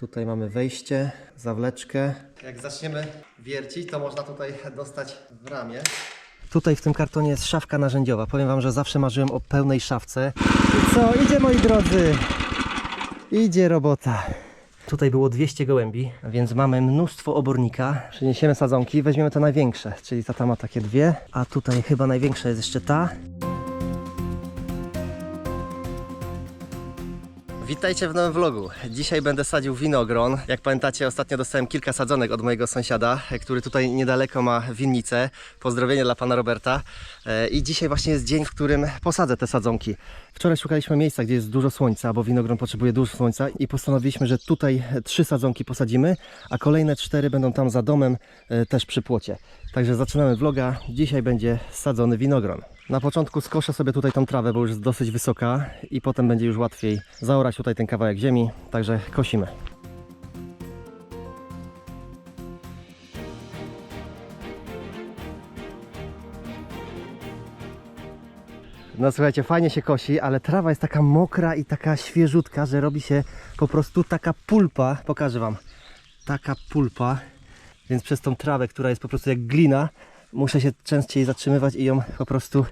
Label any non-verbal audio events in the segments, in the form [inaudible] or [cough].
Tutaj mamy wejście, zawleczkę. Jak zaczniemy wiercić, to można tutaj dostać w ramię. Tutaj w tym kartonie jest szafka narzędziowa. Powiem Wam, że zawsze marzyłem o pełnej szafce. I co? Idzie moi drodzy! Idzie robota. Tutaj było 200 gołębi, więc mamy mnóstwo obornika. Przyniesiemy sadzonki, weźmiemy te największe, czyli tata ma takie dwie, a tutaj chyba największa jest jeszcze ta. Witajcie w nowym vlogu. Dzisiaj będę sadził winogron. Jak pamiętacie, ostatnio dostałem kilka sadzonek od mojego sąsiada, który tutaj niedaleko ma winnicę. Pozdrowienie dla pana Roberta. E, I dzisiaj właśnie jest dzień, w którym posadzę te sadzonki. Wczoraj szukaliśmy miejsca, gdzie jest dużo słońca, bo winogron potrzebuje dużo słońca i postanowiliśmy, że tutaj trzy sadzonki posadzimy, a kolejne cztery będą tam za domem, e, też przy płocie. Także zaczynamy vloga. Dzisiaj będzie sadzony winogron. Na początku skoszę sobie tutaj tą trawę, bo już jest dosyć wysoka i potem będzie już łatwiej zaorać tutaj ten kawałek ziemi, także kosimy. No słuchajcie, fajnie się kosi, ale trawa jest taka mokra i taka świeżutka, że robi się po prostu taka pulpa. Pokażę Wam. Taka pulpa. Więc przez tą trawę, która jest po prostu jak glina, muszę się częściej zatrzymywać i ją po prostu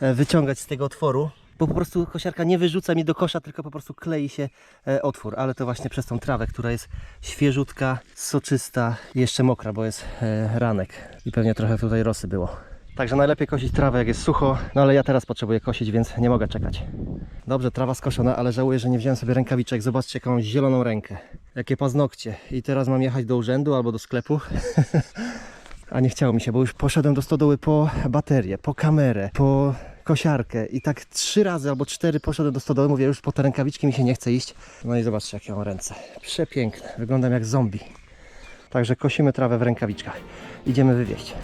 e, wyciągać z tego otworu. Bo po prostu kosiarka nie wyrzuca mi do kosza, tylko po prostu klei się e, otwór. Ale to właśnie przez tą trawę, która jest świeżutka, soczysta jeszcze mokra, bo jest e, ranek. I pewnie trochę tutaj rosy było. Także najlepiej kosić trawę jak jest sucho, no ale ja teraz potrzebuję kosić, więc nie mogę czekać. Dobrze, trawa skoszona, ale żałuję, że nie wziąłem sobie rękawiczek. Zobaczcie, jaką zieloną rękę. Jakie paznokcie. I teraz mam jechać do urzędu albo do sklepu. [laughs] A nie chciało mi się, bo już poszedłem do stodoły po baterię, po kamerę, po kosiarkę i tak trzy razy albo cztery poszedłem do stodoły, mówię już po te rękawiczki mi się nie chce iść. No i zobaczcie jakie mam ręce. Przepiękne, wyglądam jak zombie. Także kosimy trawę w rękawiczkach. Idziemy wywieźć.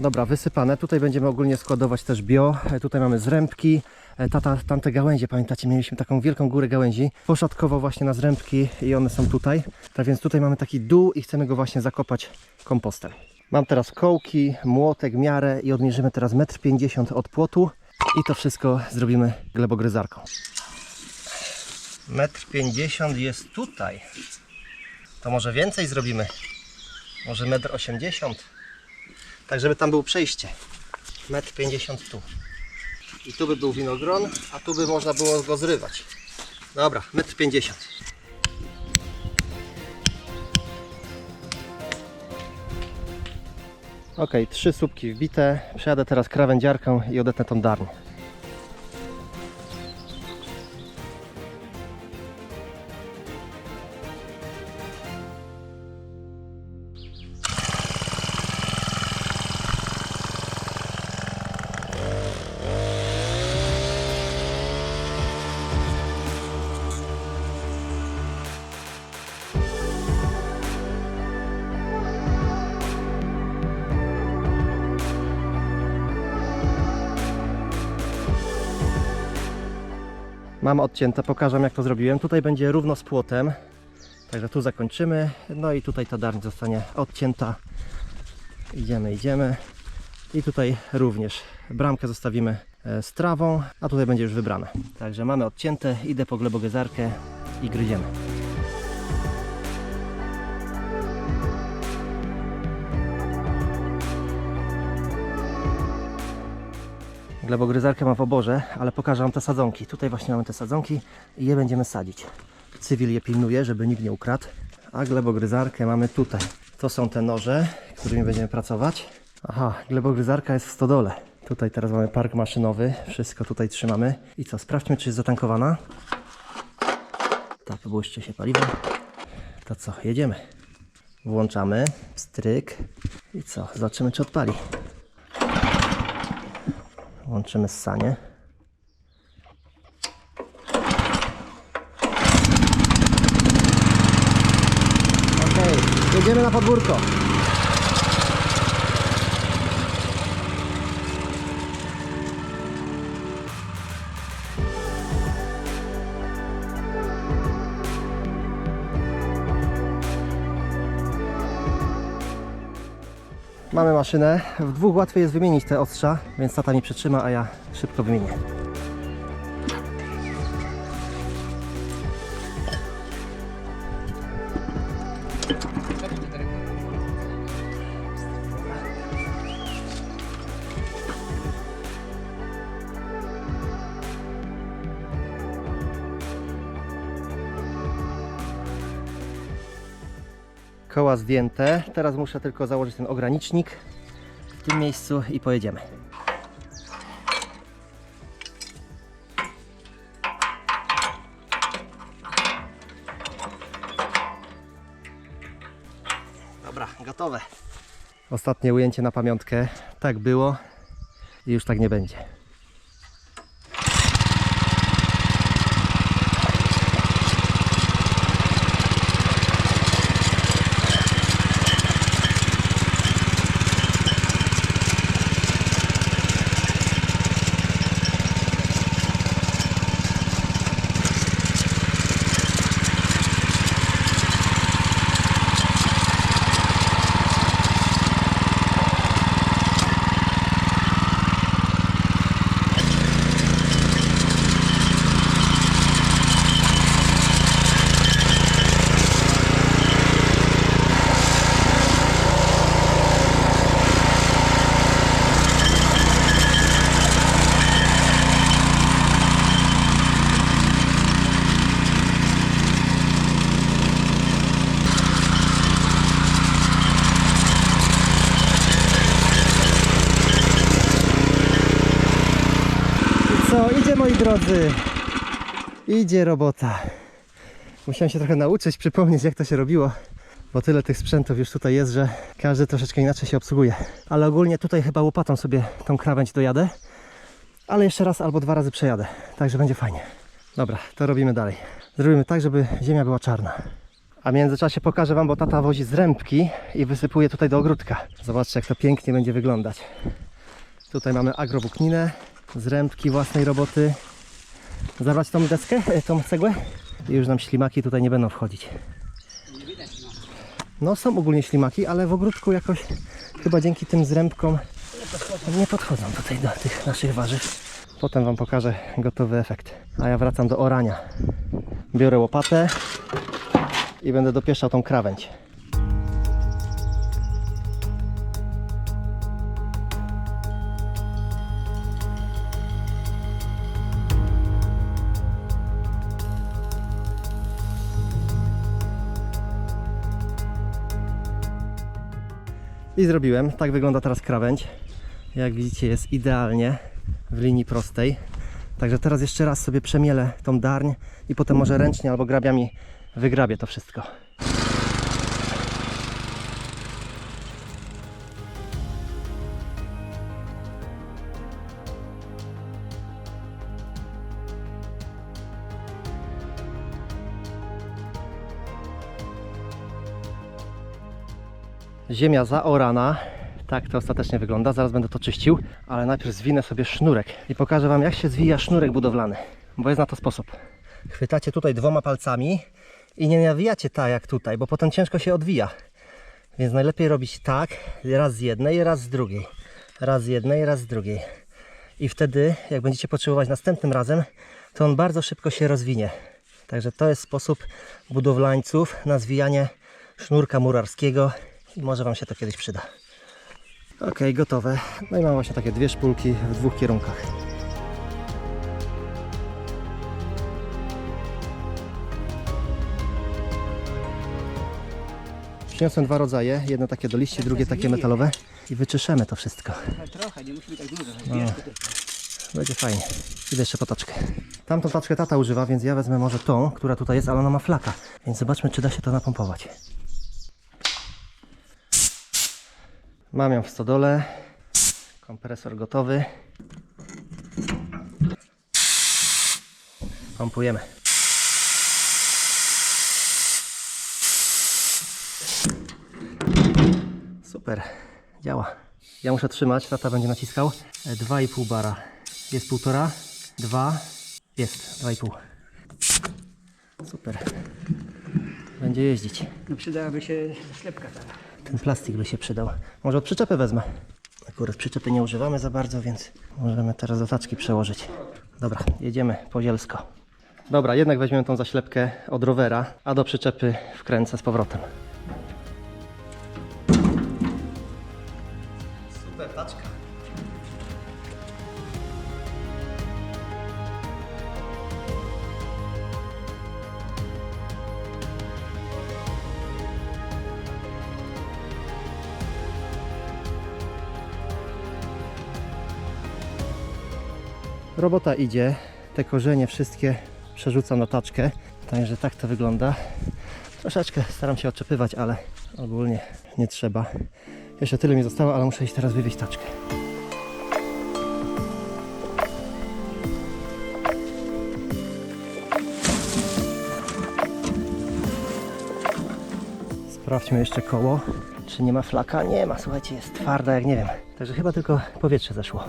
Dobra, wysypane. Tutaj będziemy ogólnie składować też bio. E, Tutaj mamy zrębki. E, Tata, tamte gałęzie, pamiętacie, mieliśmy taką wielką górę gałęzi. Poszatkował właśnie na zrębki i one są tutaj. Tak więc tutaj mamy taki dół i chcemy go właśnie zakopać kompostem. Mam teraz kołki, młotek, miarę i odmierzymy teraz 1,50 m od płotu. I to wszystko zrobimy glebogryzarką. 1,50 m jest tutaj. To może więcej zrobimy. Może 1,80 m. Tak, żeby tam było przejście. 1,50 m tu. I tu by był winogron, a tu by można było go zrywać. Dobra, 1,50 m. Ok, trzy słupki wbite. Przejadę teraz krawędziarką i odetnę tą darnię. Mam odcięte, pokażę jak to zrobiłem. Tutaj będzie równo z płotem. Także tu zakończymy. No i tutaj ta darń zostanie odcięta. Idziemy, idziemy. I tutaj również bramkę zostawimy e, z trawą, a tutaj będzie już wybrane. Także mamy odcięte, idę po glebogezarkę i gryziemy. Glebogryzarkę mam w oborze, ale pokażę Wam te sadzonki. Tutaj właśnie mamy te sadzonki i je będziemy sadzić. Cywil je pilnuje, żeby nikt nie ukradł. A glebogryzarkę mamy tutaj. To są te noże, którymi będziemy pracować. Aha, glebogryzarka jest w stodole. Tutaj teraz mamy park maszynowy. Wszystko tutaj trzymamy. I co, sprawdźmy, czy jest zatankowana. Tak, błyszczy się paliwo. To co, jedziemy. Włączamy, stryk. I co, zobaczymy, czy odpali. Łączymy ssanie. Okej, jedziemy na podwórko. Mamy maszynę. W dwóch łatwiej jest wymienić te ostrza, więc tata mi przytrzyma, a ja szybko wymienię. Koła zdjęte. Teraz muszę tylko założyć ten ogranicznik w tym miejscu i pojedziemy. Dobra, gotowe. Ostatnie ujęcie na pamiątkę. Tak było i już tak nie będzie. Co, idzie moi drodzy. Idzie robota. Musiałem się trochę nauczyć, przypomnieć jak to się robiło, bo tyle tych sprzętów już tutaj jest, że każdy troszeczkę inaczej się obsługuje. Ale ogólnie tutaj chyba łopatą sobie tą krawędź dojadę, ale jeszcze raz albo dwa razy przejadę, także będzie fajnie. Dobra, to robimy dalej. Zrobimy tak, żeby ziemia była czarna. A w międzyczasie pokażę Wam, bo tata wozi zrębki i wysypuje tutaj do ogródka. Zobaczcie, jak to pięknie będzie wyglądać. Tutaj mamy agrowłókninę, zrębki własnej roboty. Zabrać tą deskę, e, tą cegłę? I już nam ślimaki tutaj nie będą wchodzić. No są ogólnie ślimaki, ale w ogródku jakoś chyba dzięki tym zrębkom nie podchodzą tutaj do tych naszych warzyw. Potem Wam pokażę gotowy efekt. A ja wracam do orania. Biorę łopatę i będę dopieszczał tą krawędź. I zrobiłem. Tak wygląda teraz krawędź. Jak widzicie jest idealnie w linii prostej. Także teraz jeszcze raz sobie przemielę tą darń i potem może ręcznie albo grabiami wygrabię to wszystko. Ziemia zaorana. Tak to ostatecznie wygląda. Zaraz będę to czyścił, ale najpierw zwinę sobie sznurek i pokażę Wam, jak się zwija sznurek budowlany, bo jest na to sposób. Chwytacie tutaj dwoma palcami i nie nawijacie tak jak tutaj, bo potem ciężko się odwija. Więc najlepiej robić tak, raz z jednej, raz z drugiej. Raz z jednej, raz z drugiej. I wtedy, jak będziecie potrzebować następnym razem, to on bardzo szybko się rozwinie. Także to jest sposób budowlańców na zwijanie sznurka murarskiego i może Wam się to kiedyś przyda. Ok, gotowe. No i mam właśnie takie dwie szpulki w dwóch kierunkach. Przyniosłem dwa rodzaje, jedno takie do liści, drugie takie metalowe i wyczyszemy to wszystko. Trochę, nie musi być tak dużo. Będzie fajnie. Idę jeszcze po taczkę. Tamtą taczkę tata używa, więc ja wezmę może tą, która tutaj jest, ale ona ma flaka. Więc zobaczmy, czy da się to napompować. Mam ją w stodole. Kompresor gotowy. Pompujemy. Super, działa. Ja muszę trzymać, tata będzie naciskał. E, 2,5 bara. Jest półtora, dwa, jest 2,5. Super. Będzie jeździć. No przydałaby się ślepka taka. Ten plastik by się przydał. Może od przyczepy wezmę. Akurat przyczepy nie używamy za bardzo, więc możemy teraz do taczki przełożyć. Dobra, jedziemy po zielsko. Dobra, jednak weźmiemy tą zaślepkę od rowera, a do przyczepy wkręcę z powrotem. Robota idzie, te korzenie wszystkie przerzucam na taczkę, także tak to wygląda. Troszeczkę staram się odczepywać, ale ogólnie nie trzeba. Jeszcze tyle mi zostało, ale muszę iść teraz wywieźć taczkę. Sprawdźmy jeszcze koło, czy nie ma flaka. Nie ma, słuchajcie, jest twarda jak nie wiem. Także chyba tylko powietrze zeszło.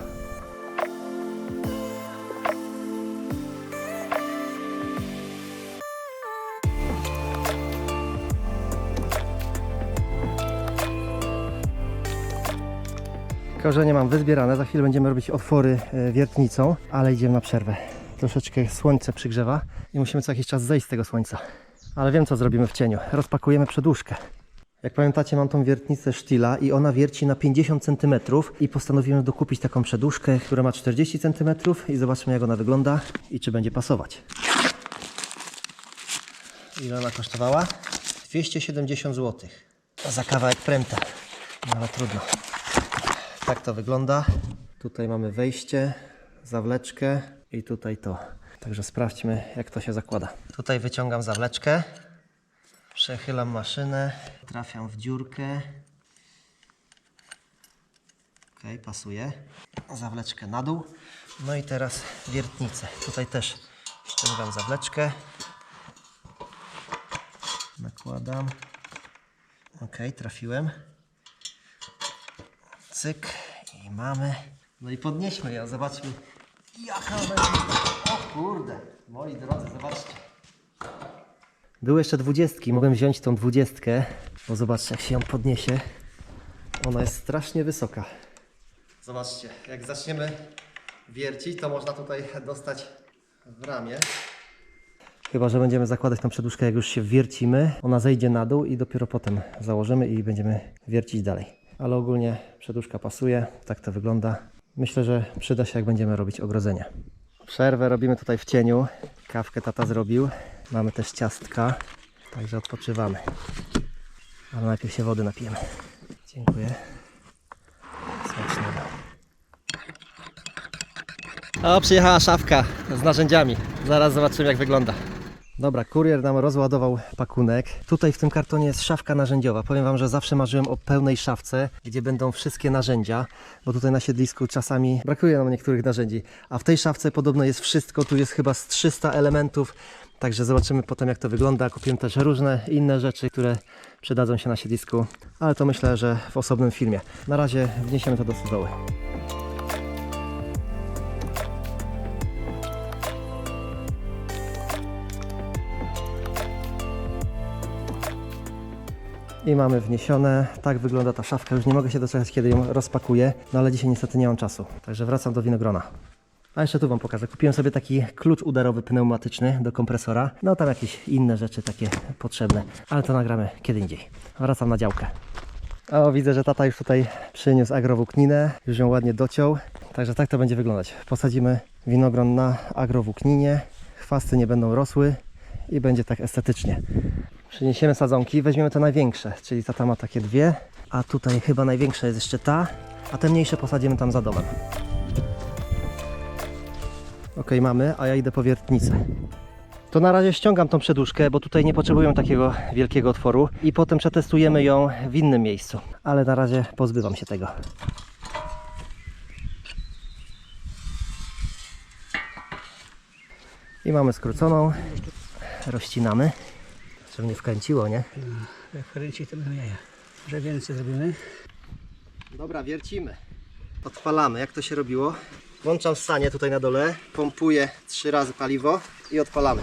Korzenie mam wyzbierane, za chwilę będziemy robić otwory e, wiertnicą, ale idziemy na przerwę. Troszeczkę słońce przygrzewa i musimy co jakiś czas zejść z tego słońca. Ale wiem co zrobimy w cieniu. Rozpakujemy przedłużkę. Jak pamiętacie mam tą wiertnicę Stila i ona wierci na 50 cm i postanowiłem dokupić taką przedłużkę, która ma 40 cm i zobaczymy jak ona wygląda i czy będzie pasować. Ile ona kosztowała? 270 zł. Za kawałek pręta. No ale trudno. Tak to wygląda. Tutaj mamy wejście, zawleczkę i tutaj to. Także sprawdźmy, jak to się zakłada. Tutaj wyciągam zawleczkę, przechylam maszynę, trafiam w dziurkę. Ok, pasuje. Zawleczkę na dół. No i teraz wiertnicę. Tutaj też ściągam zawleczkę. Nakładam. Ok, trafiłem. Cyk i mamy. No i podnieśmy ją, zobaczmy jaka będzie. O kurde, moi drodzy, zobaczcie. Były jeszcze dwudziestki, mogłem wziąć tą dwudziestkę, bo zobaczcie jak się ją podniesie. Ona jest strasznie wysoka. Zobaczcie, jak zaczniemy wiercić, to można tutaj dostać w ramię. Chyba, że będziemy zakładać tą przedłużkę, jak już się wiercimy, ona zejdzie na dół i dopiero potem założymy i będziemy wiercić dalej. Ale ogólnie przedłużka pasuje, tak to wygląda. Myślę, że przyda się, jak będziemy robić ogrodzenie. Przerwę robimy tutaj w cieniu. Kawkę tata zrobił. Mamy też ciastka, także odpoczywamy. Ale najpierw się wody napijemy. Dziękuję. Smacznego. O, przyjechała szafka z narzędziami. Zaraz zobaczymy jak wygląda. Dobra, kurier nam rozładował pakunek. Tutaj w tym kartonie jest szafka narzędziowa. Powiem Wam, że zawsze marzyłem o pełnej szafce, gdzie będą wszystkie narzędzia, bo tutaj na siedlisku czasami brakuje nam niektórych narzędzi. A w tej szafce podobno jest wszystko, tu jest chyba z 300 elementów. Także zobaczymy potem jak to wygląda. Kupiłem też różne inne rzeczy, które przydadzą się na siedlisku, ale to myślę, że w osobnym filmie. Na razie wniesiemy to do stodoły. I mamy wniesione. Tak wygląda ta szafka. Już nie mogę się doczekać, kiedy ją rozpakuję. No ale dzisiaj niestety nie mam czasu. Także wracam do winogrona. A jeszcze tu Wam pokażę. Kupiłem sobie taki klucz udarowy pneumatyczny do kompresora. No tam jakieś inne rzeczy takie potrzebne. Ale to nagramy kiedy indziej. Wracam na działkę. O, widzę, że tata już tutaj przyniósł agrowłókninę. Już ją ładnie dociął. Także tak to będzie wyglądać. Posadzimy winogron na agrowłókninie. Chwasty nie będą rosły i będzie tak estetycznie. Przyniesiemy sadzonki, weźmiemy te największe, czyli tata ma takie dwie, a tutaj chyba największa jest jeszcze ta, a te mniejsze posadzimy tam za domem. Ok, mamy, a ja idę po wiertnicę. To na razie ściągam tą przedłużkę, bo tutaj nie potrzebują takiego wielkiego otworu i potem przetestujemy ją w innym miejscu. Ale na razie pozbywam się tego. I mamy skróconą. Rozcinamy. Żeby nie wkręciło, nie? Jak kręci, to będą jaja. Że więcej zrobimy. Dobra, wiercimy. Odpalamy. Jak to się robiło? Włączam stanie tutaj na dole, pompuję trzy razy paliwo i odpalamy.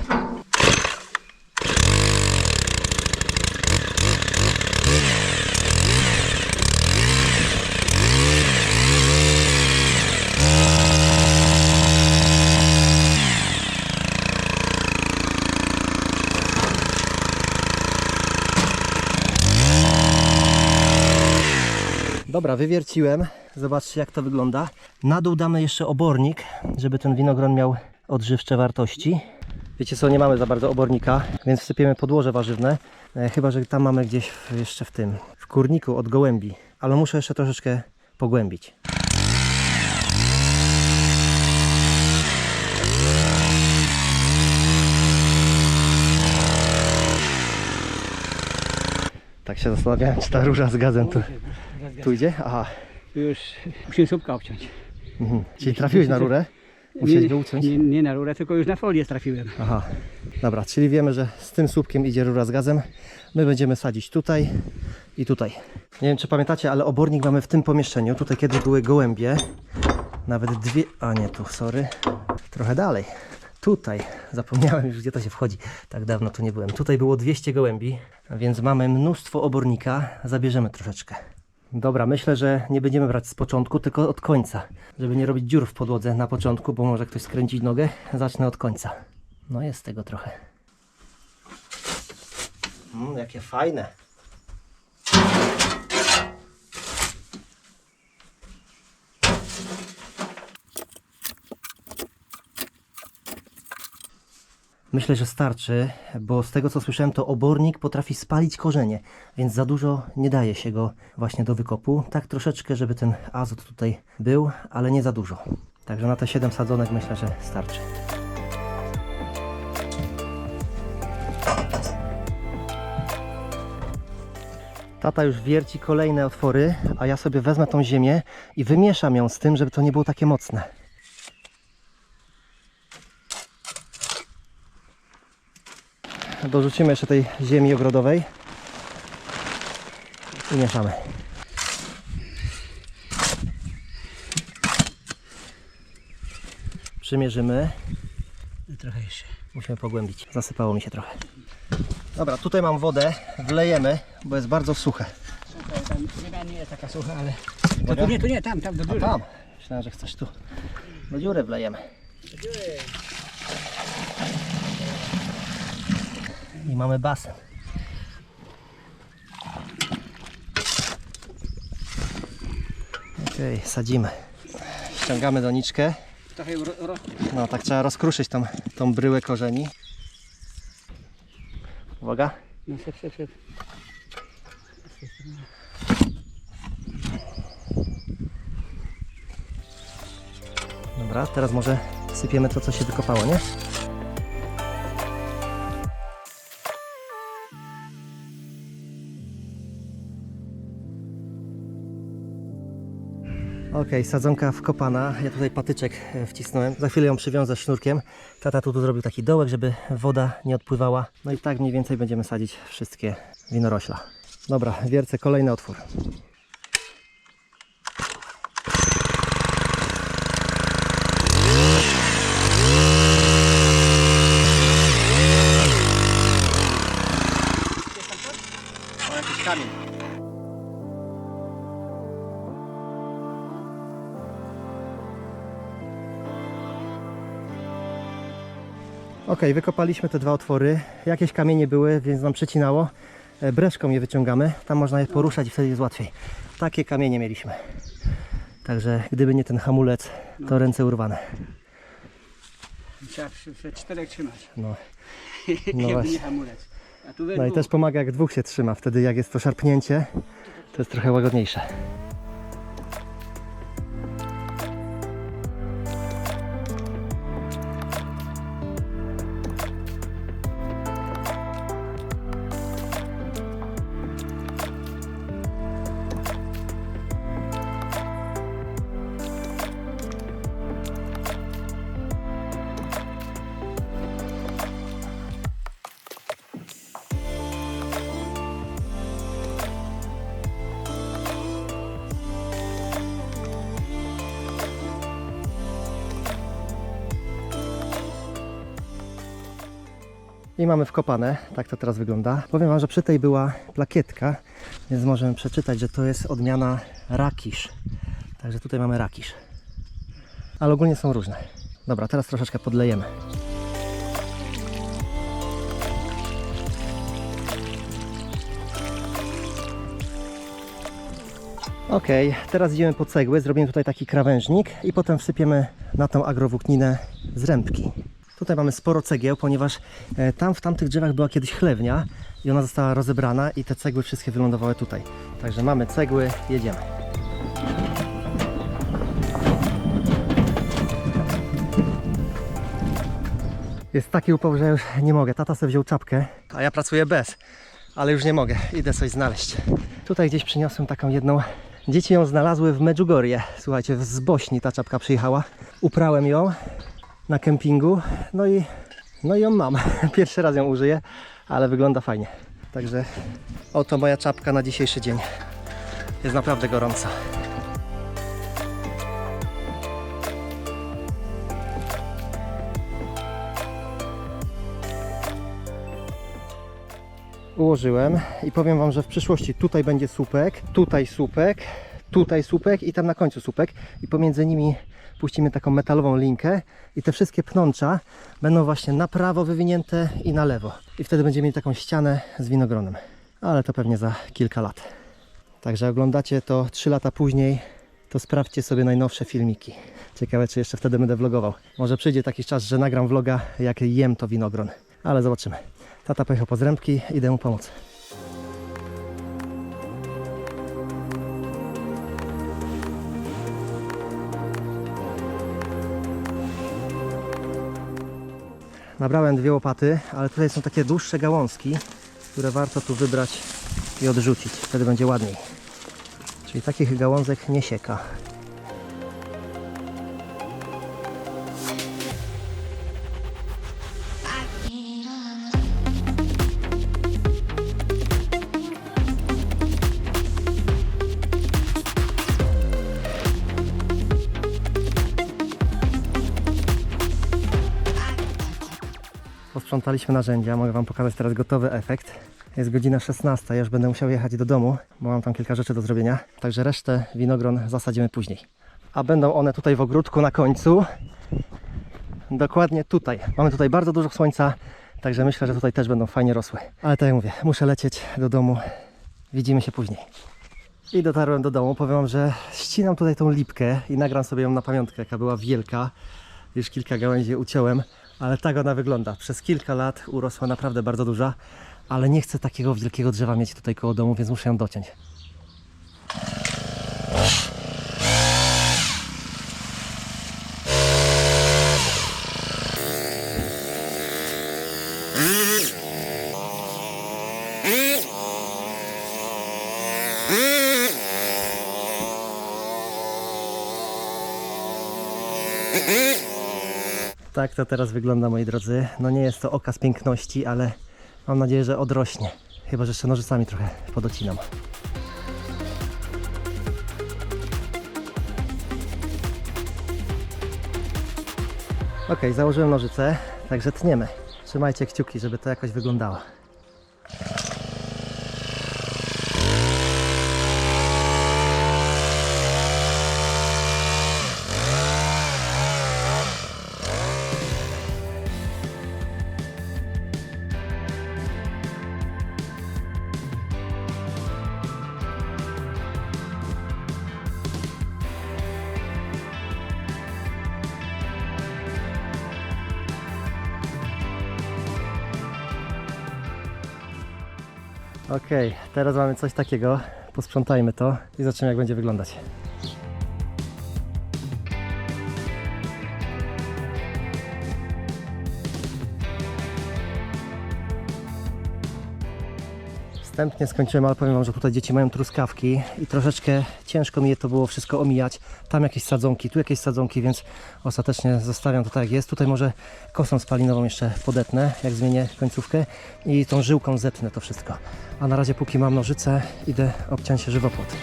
Dobra, wywierciłem. Zobaczcie jak to wygląda. Na dół damy jeszcze obornik, żeby ten winogron miał odżywcze wartości. Wiecie co, nie mamy za bardzo obornika, więc wsypiemy podłoże warzywne. E, chyba, że tam mamy gdzieś w, jeszcze w tym, w kurniku od gołębi. Ale muszę jeszcze troszeczkę pogłębić. Tak się zastanawiałem, czy ta róża z gazem tu, tu idzie? Aha. Już musimy słupka obciąć. Mhm. Czyli trafiłeś na rurę? Musiałeś go uciąć? Nie, nie na rurę, tylko już na folię trafiłem. Aha. Dobra, czyli wiemy, że z tym słupkiem idzie rura z gazem. My będziemy sadzić tutaj i tutaj. Nie wiem, czy pamiętacie, ale obornik mamy w tym pomieszczeniu. Tutaj kiedyś były gołębie. Nawet dwie... A nie, tu, sorry. Trochę dalej. Tutaj. Zapomniałem już, gdzie to się wchodzi. Tak dawno tu nie byłem. Tutaj było 200 gołębi, więc mamy mnóstwo obornika. Zabierzemy troszeczkę. Dobra, myślę, że nie będziemy brać z początku, tylko od końca. Żeby nie robić dziur w podłodze na początku, bo może ktoś skręcić nogę. Zacznę od końca. No jest tego trochę. Mm, jakie fajne. Myślę, że starczy, bo z tego co słyszałem, to obornik potrafi spalić korzenie, więc za dużo nie daje się go właśnie do wykopu. Tak troszeczkę, żeby ten azot tutaj był, ale nie za dużo. Także na te 7 sadzonek myślę, że starczy. Tata już wierci kolejne otwory, a ja sobie wezmę tą ziemię i wymieszam ją z tym, żeby to nie było takie mocne. Dorzucimy jeszcze tej ziemi ogrodowej i mieszamy. Przymierzymy. Trochę jeszcze. Musimy pogłębić. Zasypało mi się trochę. Dobra, tutaj mam wodę. Wlejemy, bo jest bardzo suche. Słuchaj, tam ziemia nie jest taka sucha, ale... To tu nie, tu nie, tam, tam do góry. Tam. Myślałem, że chcesz tu. Do dziury wlejemy. I mamy basen. Okej, sadzimy. Ściągamy doniczkę. No tak trzeba rozkruszyć tą, tą bryłę korzeni. Uwaga. no, syp, syp, syp. Dobra, teraz może sypiemy to, co się wykopało, nie? Okej, sadzonka wkopana. Ja tutaj patyczek e, wcisnąłem. Za chwilę ją przywiązę sznurkiem. Tata tu, tu zrobił taki dołek, żeby woda nie odpływała. No i tak mniej więcej będziemy sadzić wszystkie winorośla. Dobra, wiercę kolejny otwór. Ok, wykopaliśmy te dwa otwory. Jakieś kamienie były, więc nam przecinało. E, Breszką je wyciągamy. Tam można je poruszać i wtedy jest łatwiej. Takie kamienie mieliśmy. Także gdyby nie ten hamulec, to ręce urwane. Trzeba przy, przy czterech trzymać. No, [laughs] No właśnie. nie hamulec. A tu we no i dwóch. też pomaga jak dwóch się trzyma. Wtedy jak jest to szarpnięcie, to jest trochę łagodniejsze. I mamy wkopane, tak to teraz wygląda. Powiem Wam, że przy tej była plakietka, więc możemy przeczytać, że to jest odmiana rakisz. Także tutaj mamy rakisz. Ale ogólnie są różne. Dobra, teraz troszeczkę podlejemy. Okej, teraz idziemy po cegły, zrobimy tutaj taki krawężnik i potem wsypiemy na tą agrowłókninę z. Tutaj mamy sporo cegieł, ponieważ e, tam w tamtych drzewach była kiedyś chlewnia i ona została rozebrana i te cegły wszystkie wylądowały tutaj. Także mamy cegły, jedziemy. Jest taki upał, że już nie mogę. Tata sobie wziął czapkę, a ja pracuję bez, ale już nie mogę. Idę coś znaleźć. Tutaj gdzieś przyniosłem taką jedną. Dzieci ją znalazły w Medjugorje. Słuchajcie, z Bośni ta czapka przyjechała. Uprałem ją na kempingu, no i, no i ją mam. [laughs] Pierwszy raz ją użyję, ale wygląda fajnie. Także oto moja czapka na dzisiejszy dzień. Jest naprawdę gorąco. ułożyłem i powiem Wam, że w przyszłości tutaj będzie słupek, tutaj słupek, tutaj słupek i tam na końcu słupek i pomiędzy nimi puścimy taką metalową linkę i te wszystkie pnącza będą właśnie na prawo wywinięte i na lewo i wtedy będziemy mieli taką ścianę z winogronem, ale to pewnie za kilka lat. Także oglądacie to 3 lata później, to sprawdźcie sobie najnowsze filmiki. Ciekawe, czy jeszcze wtedy będę vlogował. Może przyjdzie taki czas, że nagram vloga, jak jem to winogron, ale zobaczymy. Tata pojechał po zrębki, idę mu pomóc. Nabrałem dwie łopaty, ale tutaj są takie dłuższe gałązki, które warto tu wybrać i odrzucić. Wtedy będzie ładniej. Czyli takich gałązek nie sieka. Posprzątaliśmy narzędzia, mogę Wam pokazać teraz gotowy efekt. Jest godzina 16, ja już będę musiał jechać do domu, bo mam tam kilka rzeczy do zrobienia. Także resztę winogron zasadzimy później. A będą one tutaj w ogródku na końcu. Dokładnie tutaj. Mamy tutaj bardzo dużo słońca, także myślę, że tutaj też będą fajnie rosły. Ale tak jak mówię, muszę lecieć do domu. Widzimy się później. I dotarłem do domu. Powiem Wam, że ścinam tutaj tą lipkę i nagram sobie ją na pamiątkę, jaka była wielka. Już kilka gałęzi uciąłem, ale tak ona wygląda. Przez kilka lat urosła naprawdę bardzo duża, ale nie chcę takiego wielkiego drzewa mieć tutaj koło domu, więc muszę ją dociąć. Tak to teraz wygląda, moi drodzy. No nie jest to okaz piękności, ale mam nadzieję, że odrośnie. Chyba, że jeszcze nożycami trochę podocinam. Ok, założyłem nożyce, także tniemy. Trzymajcie kciuki, żeby to jakoś wyglądało. Teraz mamy coś takiego. Posprzątajmy to i zobaczymy jak będzie wyglądać. Wstępnie skończyłem, ale powiem Wam, że tutaj dzieci mają truskawki i troszeczkę ciężko mi je to było wszystko omijać. Tam jakieś sadzonki, tu jakieś sadzonki, więc ostatecznie zostawiam to tak jak jest. Tutaj może kosą spalinową jeszcze podetnę, jak zmienię końcówkę i tą żyłką zetnę to wszystko. A na razie póki mam nożyce, idę obciąć żywopłot.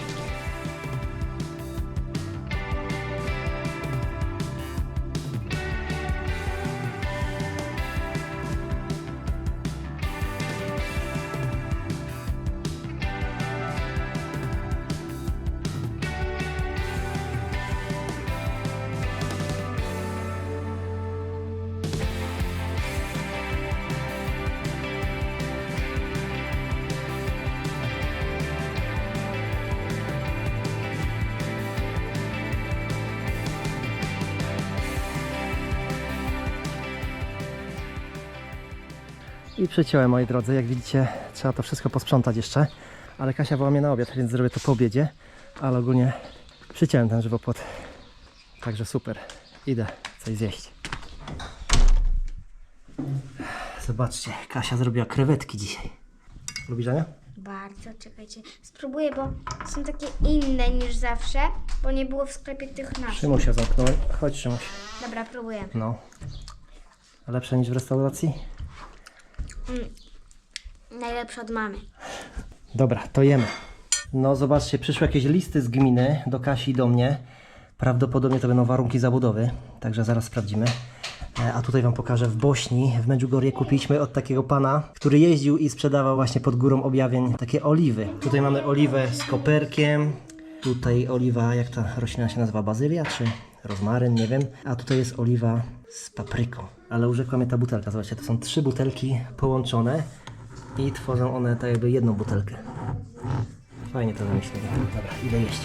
I przyciąłem, moi drodzy. Jak widzicie, trzeba to wszystko posprzątać jeszcze. Ale Kasia woła mnie na obiad, więc zrobię to po obiedzie. Ale ogólnie przyciąłem ten żywopłot. Także super. Idę coś zjeść. Zobaczcie, Kasia zrobiła krewetki dzisiaj. Lubisz, Ania? Bardzo, czekajcie. Spróbuję, bo są takie inne niż zawsze, bo nie było w sklepie tych naszych. Szymusia zamknąłem. Chodź, Szymuś. Dobra, próbuję. No. Lepsze niż w restauracji? Najlepsze od mamy. Dobra, to jemy. No zobaczcie, przyszły jakieś listy z gminy do Kasi i do mnie. Prawdopodobnie to będą warunki zabudowy, także zaraz sprawdzimy. E, A tutaj Wam pokażę w Bośni, w Medjugorje kupiliśmy od takiego pana, który jeździł i sprzedawał właśnie pod górą objawień takie oliwy. Tutaj mamy oliwę z koperkiem, tutaj oliwa, jak ta roślina się nazywa, bazylia czy rozmaryn, nie wiem. A tutaj jest oliwa z papryką. Ale urzekła mnie ta butelka, zobaczcie, to są trzy butelki połączone i tworzą one tak jakby jedną butelkę. Fajnie to wymyślili. Dobra, idę jeść.